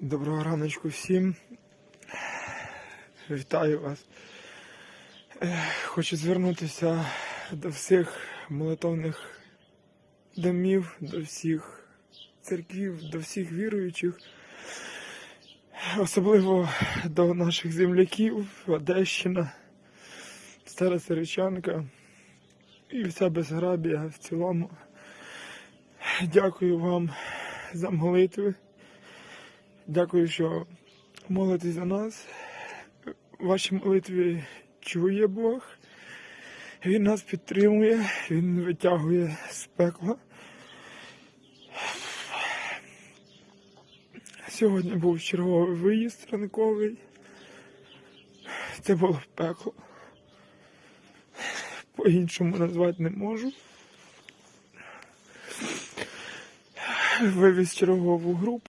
Доброго раночку всім. Вітаю вас. Хочу звернутися до всіх молитовних домів, до всіх церквів, до всіх віруючих, особливо до наших земляків, Одещина, Стара Царичанка і вся Безграбія в цілому. Дякую вам за молитви. Дякую, що молитесь за нас. Ваші молитви чує Бог. Він нас підтримує, Він витягує з пекла. Сьогодні був черговий виїзд ранковий. Це було пекло. По-іншому назвати не можу. Вивіз чергову групу.